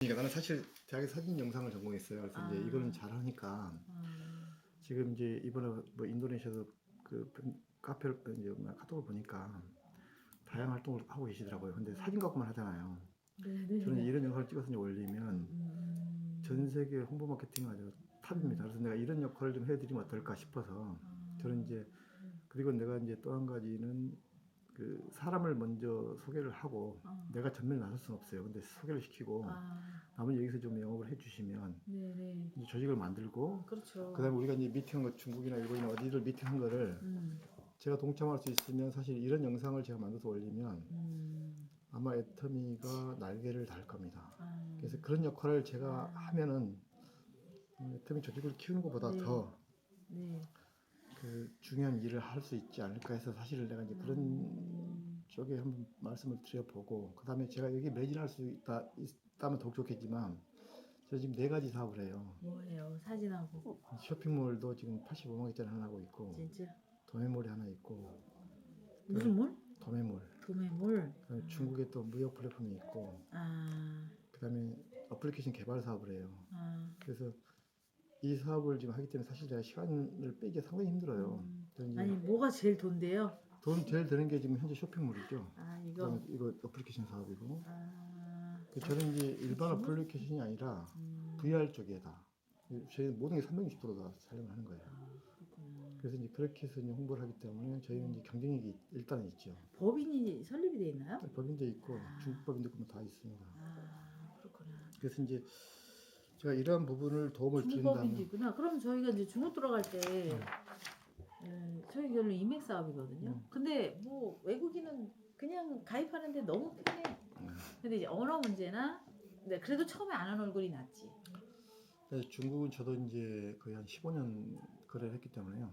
그러니까 나는 사실 대학에 사진 영상을 전공했어요. 그래서 아. 이제 이거는 잘하니까 아, 지금 이제 이번에 뭐 인도네시아도 그 카페를 이제 뭐야, 카톡을 보니까 다양한 활동을 하고 계시더라고요. 근데 사진 갖고만 하잖아요. 네네. 저는 이런 영상을 찍어서 이제 올리면 음, 전 세계 홍보 마케팅 아주 탑입니다. 그래서 내가 이런 역할을 좀 해드리면 어떨까 싶어서 아, 저는 이제 그리고 내가 이제 또 한 가지는 그 사람을 먼저 소개를 하고 아, 내가 전면에 나설 수는 없어요. 근데 소개를 시키고 아, 남은 여기서 좀 영업을 해주시면 네네. 이제 조직을 만들고 그렇죠. 그다음에 우리가 이제 미팅한 거 중국이나 일본이나 어디를 미팅한 거를 음, 제가 동참할 수 있으면 사실 이런 영상을 제가 만들어서 올리면 음, 아마 애터미가 날개를 달 겁니다. 아, 그래서 그런 역할을 제가 아. 하면은 음, 애터미 조직을 키우는 것보다 네. 더 네. 그 중요한 일을 할 수 있지 않을까 해서 사실 내가 이제 그런 음, 쪽에 한번 말씀을 드려보고 그다음에 제가 여기 매진할 수 있다 있다면 더욱 좋겠지만 제가 지금 네 가지 사업을 해요. 뭐예요? 사진하고 쇼핑몰도 지금 85만 개짜리 하나 하고 있고 진짜 도매몰이 하나 있고 무슨 몰? 도매몰 도매몰. 그다음에 중국에 또 무역 플랫폼이 있고 아, 그다음에 어플리케이션 개발 사업을 해요. 아, 그래서 이 사업을 지금 하기 때문에 사실 제가 시간을 빼기가 상당히 힘들어요. 음. 아니 뭐가 제일 돈데요? 돈 제일 드는 게 지금 현재 쇼핑몰이죠. 아 이거. 이거 어플리케이션 사업이고 아, 그 저는 이제 일반? 어플리케이션이 아니라 음, VR 쪽에다 저희 모든 게 360도로 다 촬영을 하는 거예요. 아. 그래서 이제 그렇게 해서 이제 홍보를 하기 때문에 저희는 이제 경쟁력이 일단은 있죠. 법인이 설립이 돼 있나요? 법인도 있고 아. 중국 법인도 있고 다 있습니다. 아 그렇구나. 그래서 이제 제가 이러한 부분을 도움을 중국법인도 드린다면 있구나. 그럼 저희가 이제 중국 들어갈 때 에, 저희 결론 인맥 사업이거든요. 음. 근데 뭐 외국인은 그냥 가입하는데 너무 편해. 음. 근데 이제 언어 문제나 근데 그래도 처음에 아는 얼굴이 낫지. 그래서 중국은 저도 이제 거의 한 15년 거래를 했기 때문에요.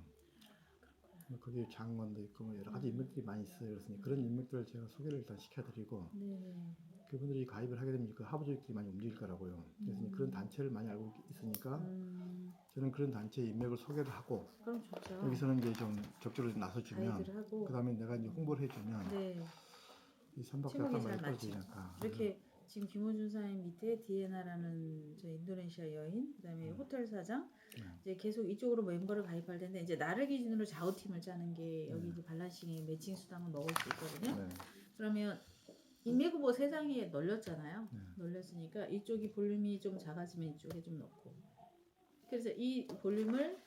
거기 장관도 있고 뭐 여러 가지 인맥들이 많이 있어요. 그래서 이제 그런 인맥들을 제가 소개를 일단 시켜드리고 네. 그분들이 가입을 하게 되면 그 하부조직들이 많이 움직일 거라고요. 그래서 이제 그런 음. 단체를 많이 알고 있으니까 음, 저는 그런 단체의 인맥을 소개를 하고. 여기서는 이제 좀좀 나서주면. 그 다음에 내가 이제 홍보를 해주면 네. 이잘 많이 맞지. 떨어지니까 이렇게 지금 김호준 사인 밑에 디에나라는 저 인도네시아 여인, 그다음에 음. 호텔 사장, 네. 이제 계속 이쪽으로 멤버를 가입할 텐데 이제 나를 기준으로 좌우팀을 짜는 게 여기 네. 이제 발란싱에 매칭 수당을 넣을 수 있거든요. 네. 그러면 인맥 후보 세상에 널렸잖아요. 네. 널렸으니까 이쪽이 볼륨이 좀 작아지면 이쪽에 좀 넣고. 그래서 이 볼륨을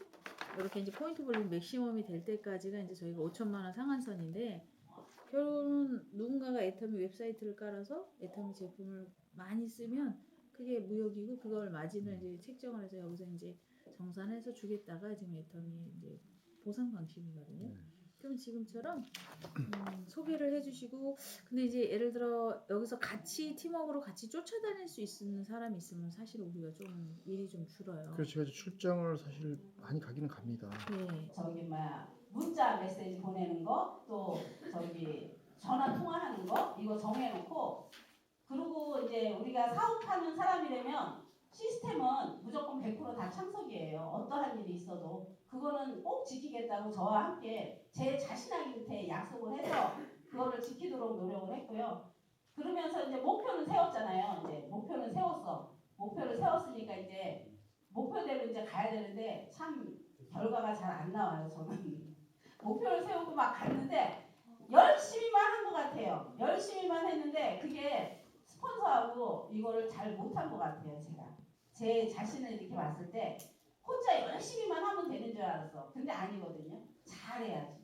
이렇게 이제 포인트 볼륨 맥시멈이 될 때까지가 이제 저희가 5천만 원 상한선인데 결국은 누군가가 애터미 웹사이트를 깔아서 애터미 제품을 많이 쓰면 그게 무역이고 그걸 마진을 이제 책정을 해서 여기서 이제 정산해서 주겠다가 지금 애터미 이제 보상 방식이거든요. 네. 그럼 지금처럼 음, 소개를 해주시고 근데 이제 예를 들어 여기서 같이 팀워크로 같이 쫓아다닐 수 있는 사람이 있으면 사실 우리가 좀 일이 좀 줄어요. 그래서 제가 이제 출장을 사실 많이 가기는 갑니다. 네. 저기 뭐야 문자 메시지 보내는 거 또 저기 전화 통화하는 거 이거 정해놓고 그리고 이제 우리가 사업하는 사람이라면 시스템은 무조건 100%다 참석이에요. 어떠한 일이 있어도 그거는 꼭 지키겠다고 저와 함께 제 자신한테 약속을 해서 그거를 지키도록 노력을 했고요. 그러면서 이제 목표는 세웠잖아요. 이제 목표는 세웠어. 목표를 세웠으니까 이제 목표대로 이제 가야 되는데 참 결과가 잘 안 나와요. 저는 목표를 세우고 막 갔는데 열심히만 한 것 같아요. 열심히만 했는데 그게 스폰서하고 이거를 잘 못한 것 같아요. 제가 제 자신을 이렇게 봤을 때 혼자 열심히만 하면 되는 줄 알았어. 근데 아니거든요. 잘해야지.